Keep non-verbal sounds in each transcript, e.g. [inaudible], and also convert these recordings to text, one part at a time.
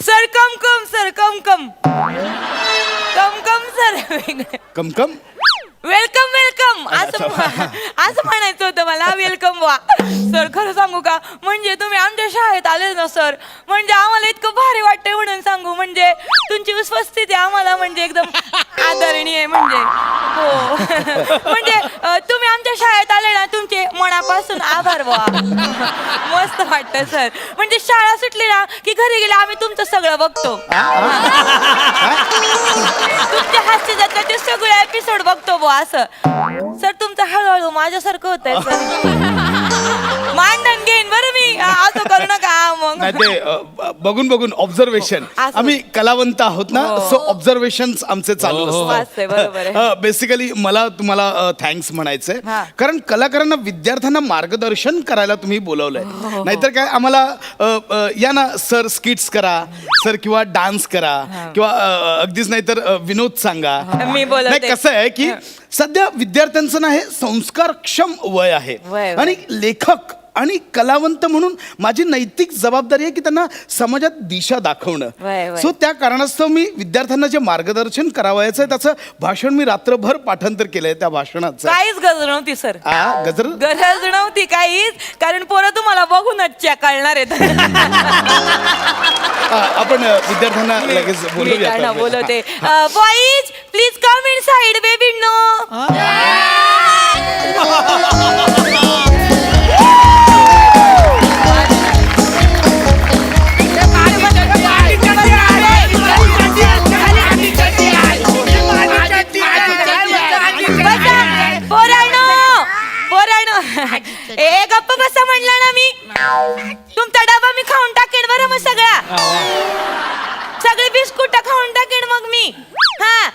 Sir come come sir come come. Come come sir come come welcome welcome असं म्हणायचं होतं मला welcome वा. सर खरं सांगू का? म्हणजे तुम्ही आमच्या शाळेत आले ना सर. म्हणजे आम्हाला इतकं भारी वाटतंय म्हणून सांगू. म्हणजे तुमची उपस्थिती आम्हाला म्हणजे एकदम आदरणीय म्हणजे. हो. म्हणजे तुम्ही आमच्या शाळेत आले ना तुमचे मनापासून आभार वा. मस्त वाटतं सर. म्हणजे शाळा सुटली ना की घरी गेले आम्ही तुमचं सगळं बघतो. तुमच्या हास्य जत्राचे सगळे एपिसोड बघतो बुवा असं. सर तुमचं हळूहळू माझ्यासारखं होत सर. मानधन मग. नाही ते अ, बघून बघून ऑब्झर्वेशन असं. आम्ही कलावंत आहोत ना हो. सो ऑब्झर्वेशन आमचे चालू वाचतंय, बरोबर आहे. असतात बेसिकली मला तुम्हाला थँक्स म्हणायचंय. हा. कारण कलाकारांना विद्यार्थ्यांना मार्गदर्शन करायला तुम्ही हो, बोलवलंय नाहीतर काय आम्हाला अ, अ, या ना सर स्किट्स करा सर किंवा डान्स करा किंवा अ, अगदीच नाहीतर अ, विनोद सांगा. मी बोलवते. नाही कसं आहे की सध्या विद्यार्थ्यांचं ना हे संस्कारक्षम वय आहे. वय, वय. आणि लेखक आणि कलावंत म्हणून माझी नैतिक जबाबदारी आहे की त्यांना समाजात दिशा दाखवणं. सो त्या कारणास्तव मी विद्यार्थ्यांना जे मार्गदर्शन करावायचं आहे त्याचं भाषण मी रात्रभर पाठांतर केलंय त्या भाषणाचं. काहीच गरज नव्हती सर. आ, गजर? गरज नव्हती काहीच कारण पोरं तुम्हाला बघूनच कळणार आहेत. [laughs] आपण विद्यार्थ्यांना लगेच बोलूया. बोलवते. Boys please come inside baby no ए गप्प बसा म्हणला ना मी. तुमचा डबा मी खाऊन टाकेन बरं मग सगळा. सगळे बिस्कुट खाऊन टाकेन मग मी. हा.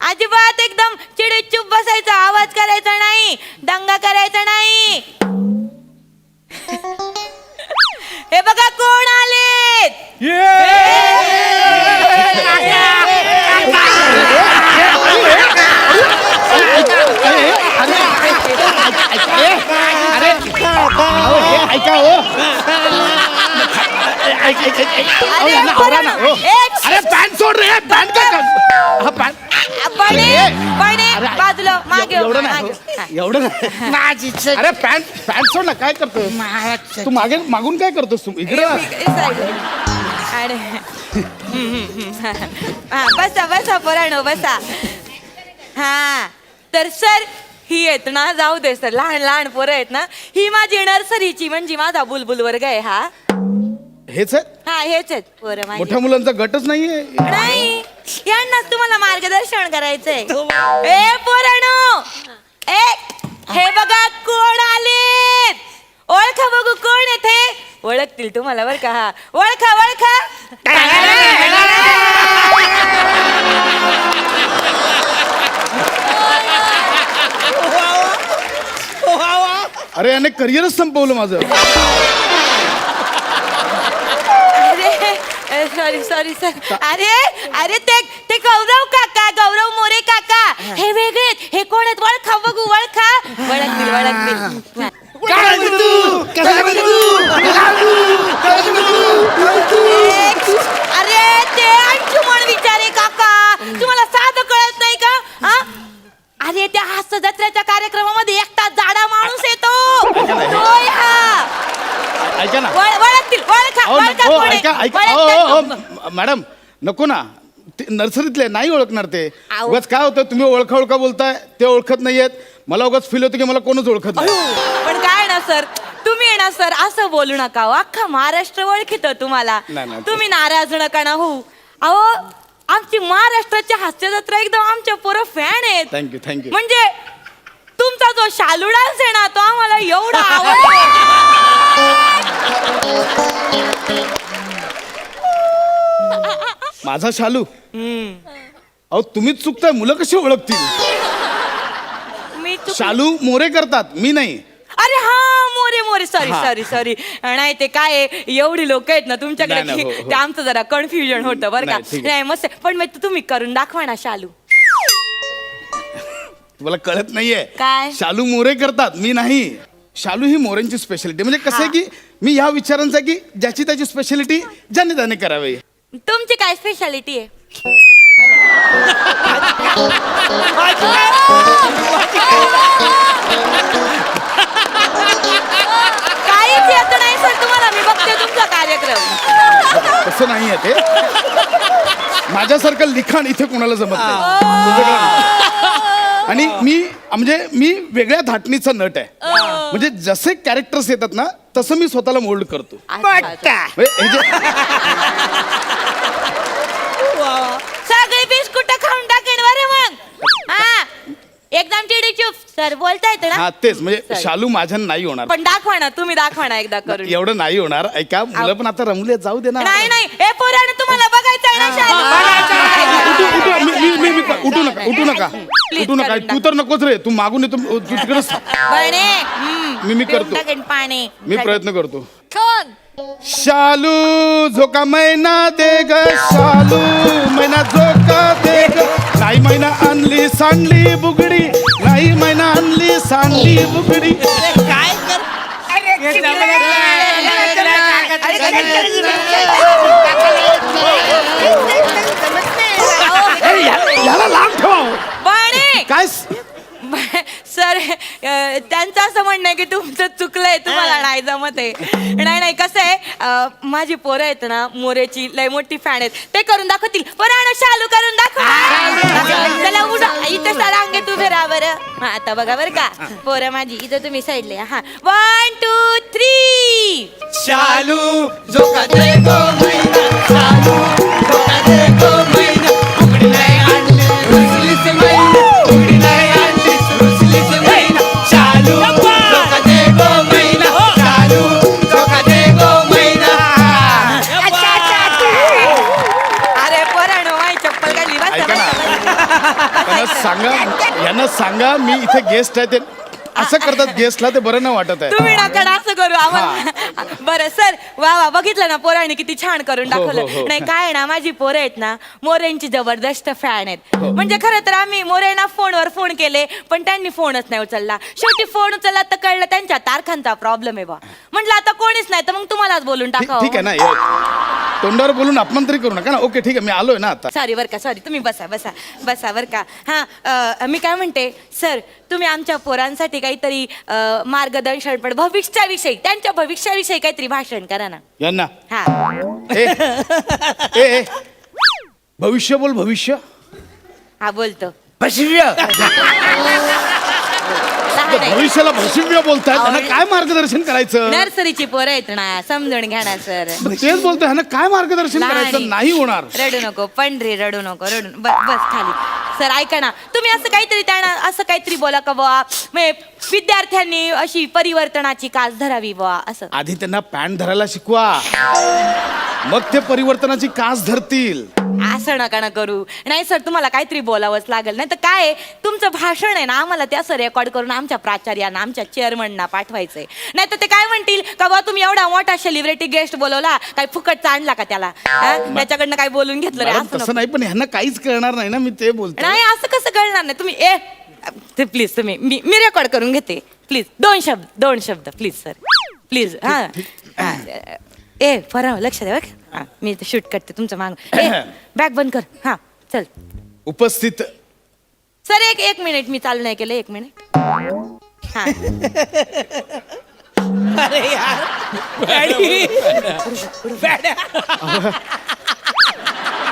अजिबात एकदम चिडीत चुप बसायचा आवाज करायचा नाही दंगा करायचा नाही. हे बघा कोण आलेत? आवरा ना, हो. एक- अरे पॅन्ट सोड रे पॅन्ट काय कर- पॅन्ट बने बने बाजूला मागे एवढं मागे. नाही एवढं नाही. माझी अरे पॅन्ट पॅन्ट सोड ना काय करतोय? तू मागे मागून काय करतोस तू? इकडे हे ना. हे. हा बसा बसा पोरानो बसा. हा तर सर ही आहेत ना जाऊ दे सर लहान लहान पोरं आहेत ना ही माझी नर्सरीची म्हणजे माझा बुलबुल वर्ग आहे हा. हेच आहे? हा हेच आहेत. पोरं माझी. मोठ्या मुलांचा गटच नाहीये. नाही. यांनाच तुम्हाला मार्गदर्शन करायचंय. ए पोरानो! ए हे बघा कोण आलेत? ओळखा बघू कोण येथे ओळखतील तुम्हाला बर का हा. ओळखा ओळखा. अरे याने करिअरच संपवलं माझं अरे सॉरी सॉरी सर अरे अरे ते ते गौरव काका गौरव मोरे काका. हे. वेगळे आहेत. हे कोण आहेत? वळखा बघू वळखा. वळखतील वळखतील. एक- अरे ते अंशुमन विचारे काका. तुम्हाला साधं कळत नाही का? हा? अरे त्या हास्य जत्रेच्या कार्यक्रमामध्ये एकटा जाडा माणूस येतो. हा. ऐका ना. वळ- अहो, नको, आहे? ऐका ऐका. मॅडम नको ना. ते नर्सरीतले नाही ओळखणार ते. आहो. उगाच काय होतं तुम्ही ओळखा ओळखा बोलताय ते ओळखत नाहीयेत. मला उगाच फील होतं की मला कोणच ओळखत नाही. पण काय ना सर? तुम्ही आहे ना सर असं बोलू नका हो. अख्खा महाराष्ट्र ओळखीत तुम्हाला. नाही, नाही. तुम्ही नाराज नका ना हो. अहो आमची महाराष्ट्राची हास्य जत्रा एकदम आमच्या पोरं फॅन आहेत. थँक्यू थँक्यू म्हणजे तुमचा जो शालू डान्स आहे ना तो आम्हाला एवढा [laughs] आवडतो. माझा शालू अहो तुम्हीच चुकताय मुलं कशी ओळखतील मी शालू मोरे करतात मी नाही अरे हा मोरे मोरे सॉरी हा. सॉरी सॉरी नाही ते काय आहे, एवढी लोक आहेत ना तुमच्याकडे नाही, नाही, की हो, हो. ते आमचं जरा कन्फ्युजन होतं बरं का नाही, ठीक आहे. नाही मस्त आहे. पण मग तुम्ही करून दाखवा ना शालू तुम्हाला कळत नाहीये काय? शालू मोरे करतात मी नाही शालू ही मोरेंची स्पेशालिटी म्हणजे कसं आहे की मी ह्या विचारांचा की ज्याची त्याची स्पेशालिटी ज्याने त्याने करावी. तुमची काय स्पेशालिटी आहे? काहीच येत नाही सर तुम्हाला मी बघते तुमचा कार्यक्रम. तसं नाही आहे ते. माझ्यासारखं लिखाण इथे कोणाला जमत नाही? आणि मी म्हणजे मी वेगळ्या धाटणीचा नट आहे. म्हणजे जसे कॅरेक्टर्स येतात ना तसं मी स्वतःला मोल्ड करतो. म्हणजे हे जे सगळी बिस्कुट खाऊन टाकेन बरे मग? हा. एकदम चिडी चुप. सर बोलता येतं हा ना तेच. म्हणजे. शालू माझ्या नाही होणार. पण दाखवा ना तुम्ही दाखवा ना एकदा करून. एवढं नाही होणार. ऐका मुलं पण आता रमले जाऊ दे ना. नाही नाही. हे पोरानं तुम्हाला बघायचं आहे ना उठू शाळेत? उठू मी- मी- मी- मी- उठू नका उठू नका. उठू नका करून तू तर नकोच रे. तू मागून येतो. तू तिकडेच थांब. बने हम्म, मी- मी करतो. पाणी. मी प्रयत्न करतो. शालू झोका मैना दे ग शालू मैना झोका दे ग. नाही मैना आणली सांडली बुगडी. नाही मैना आणली सांडली बुगडी. काय कर ए, त्यांचं असं म्हणणं आहे की तुमचं चुकलंय तुम्हाला नाही जमत आहे. नाही नाही कसं आहे माझी पोरं आहेत ना मोरेची लय मोठी फॅन आहेत. ते करून दाखवतील. बरं चालू करून दाखव. चला उडा इथं सर अंगे तू राहा बरं. हा आता बघा बरं का. पोरं माझी इथं तुम्ही साईडले हा. वन टू थ्री शालू जो का दे गो मैना शालू जो का दे गो मैना सांगा मी इथे गेस्ट आहे ते असं करतात गेस्टला ते बरं नाही वाटत आहे तुम्ही नका ना असं करू आम्हाला बरं सर वा वा बघितलं ना पोरांनी किती छान करून हो, हो, दाखवलं हो. नाही काय आहे ना माझी पोरं आहेत ना मोरेंची जबरदस्त फॅन आहेत. म्हणजे खरं तर आम्ही मोरेंना फोनवर फोन केले पण त्यांनी फोनच नाही उचलला शेवटी फोन उचलला तर कळलं त्यांच्या तारखांचा प्रॉब्लेम आहे बा म्हटलं आता कोणीच नाही तर मग तुम्हालाच बोलून ठीक टाका ठीक आहे ना ये. तोंडावर बोलून अपमान तरी करू नका ना. ओके ठीक आहे मी आलोय ना आता. सॉरी बरं का सॉरी तुम्ही बसा बसा बसा बरं का. हां अ, मी काय म्हणते सर तुम्ही आमच्या पोरांसाठी काहीतरी अ, मार्गदर्शन पण भविष्याविषयी त्यांच्या भविष्याविषयी काहीतरी भाषण करा ना. यांना. हा. ए ए, ए भविष्य बोल भविष्य. हा बोलतो. भशिव्य भविष्याला भविष्य बोलतायत. त्यांना काय मार्गदर्शन करायचं? नर्सरीची पोरं आहेत ना समजून घ्या ना सर. मग तेच बोलतोय ह्यांना काय मार्गदर्शन. करायचं? नाही होणार. रडू नको पण रे रडू नको रडू ब- बस खाली. सर ऐका ना तुम्ही असं काहीतरी त्यांना असं काहीतरी बोला का बुवा? म्हणजे विद्यार्थ्यांनी अशी परिवर्तनाची कास धरावी बुवा असं. आधी त्यांना पॅन्ट धरायला शिकवा. मग ते परिवर्तनाची कास धरतील. असं नका ना करू. नाही सर तुम्हाला काहीतरी बोलावंच लागेल. नाही तर काय तुमचं भाषण आहे ना आम्हाला ते असं रेकॉर्ड करून आमच्या प्राचार्यांना आमच्या चेअरमनना पाठवायचंय. नाही तर ते काय म्हणतील? का बा तुम्ही एवढा मोठा सेलिब्रिटी गेस्ट बोलवला काय फुकटचा आणला का त्याला? हा? त्याच्याकडनं काय बोलून घेतलं रे मॅडम, असं तसं. नाही पण ह्यांना काहीच कळणार नाही ना मी ते बोलतो नाही असं कसं कळणार नाही? तुम्ही ए ते प्लीज तुम्ही मी मी रेकॉर्ड करून घेते. प्लीज दोन शब्द दोन शब्द प्लीज सर प्लीज हा. हा. ए फरा लक्ष द्या का? हा मी शूट करते तुमचं माग. ए बॅग बंद कर. हा चल. उपस्थित. सर एक एक मिनिट मी चालू नाही केलं एक मिनिट हा. अरे यार.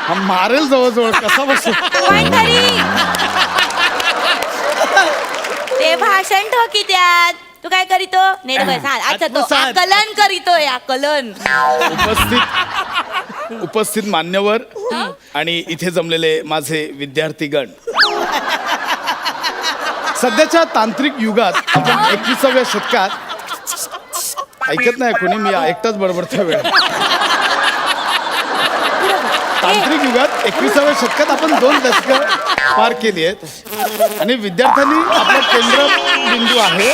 हा मारेल जवळजवळ कसा बस पण तरी ते भाषण ठोकी त्यात. तू काय करीतो? [laughs] आत्मसात. आकलन करीतोय आकलन. उपस्थित उपस्थित मान्यवर आणि इथे जमलेले माझे विद्यार्थीगण. सध्याच्या तांत्रिक युगात आपण एकविसाव्या शतकात ऐकत नाही कोणी मी एकटाच बडबडतोय वेळ. तांत्रिक युगात एकविसाव्या शतकात आपण दोन दशकं पार केली आहेत. आणि विद्यार्थ्यांनी आपला केंद्र बिंदू आहे.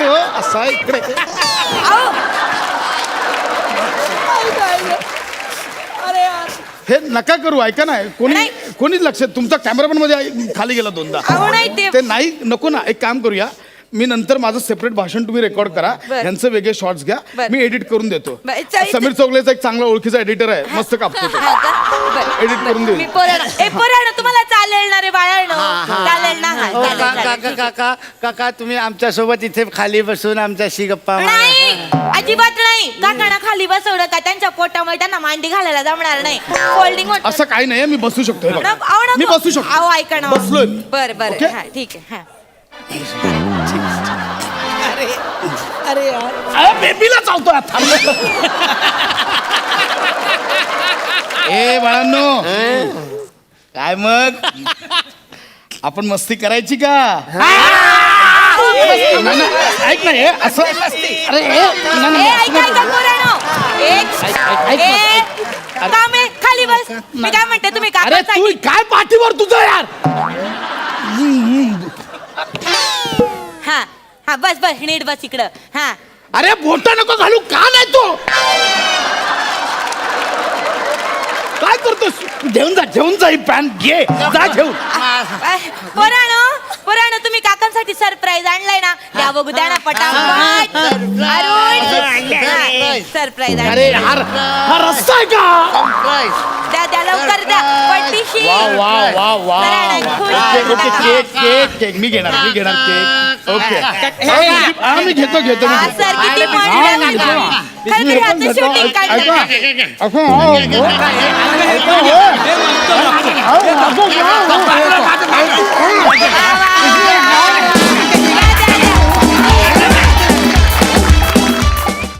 तो असा इकडे हे नका करू ऐका ना कोणी. कोणीच लक्ष तुमचा कॅमेरामॅनमध्ये खाली गेला दोनदा. अहो नाही ते ते नाही नको ना एक काम करूया. मी नंतर माझं सेपरेट भाषण तुम्ही रेकॉर्ड करा बर. यांचं वेगळे शॉर्ट्स घ्या बर. मी एडिट करून देतो बर, चा- समीर चौगलेचा एक चांगला ओळखीचा एडिटर आहे मस्त कापतो तो. हा का? बरं, Edit करून बरं. मी ए पोराणं तुम्हाला चालेल ना रे बाळाणं चालेल ना हा हो, चालेल, का- चालेल, काका आहे. काका काका तुम्ही आमच्यासोबत इथे खाली बसून आमच्याशी गप्पा मारा. नाही अजिबात नाही काकांना खाली बसवलं का त्यांच्या पोटामुळे त्यांना मांडी घालायला जमणार नाही फोल्डिंग असं काही नाही मी बसू शकतो हे बघा. मी बसू शकतो अहो, ऐका ना बसलोय मी. बर बर ओके? हा ठीक आहे हा अरे बेबीला चावतो आता. ए बाळांनो. काय मग? आपण मस्ती करायची का? नाही, नाही, ऐक ना हे असं अरे हे, नाही, ए नाही, ऐका ऐका पोरांनो. एक ए, कामे खाली बस. मी काय म्हणते तुम्ही अरे तू काय पाठीवर तुझं यार? हा बस बस नीट बस इकडं. हा. अरे बोट नको घालू का नाही तो? काय करतोस? घेऊन जा घेऊन जा ही पॅन्ट घे जा घेऊन. पोराणो पोराणो तुम्ही काकांसाठी सरप्राईज आणलाय ना? द्या बघू द्या ना पटापट. अरुण. सरप्राईज अरे यार हा रस्ता आहे का? द्या द्या लवकर द्या. पट्टीशी. वा वा वा वा. Cake cake cake. मी घेणार मी घेणार केक. ओके. मी घेतो घेतो ऐका,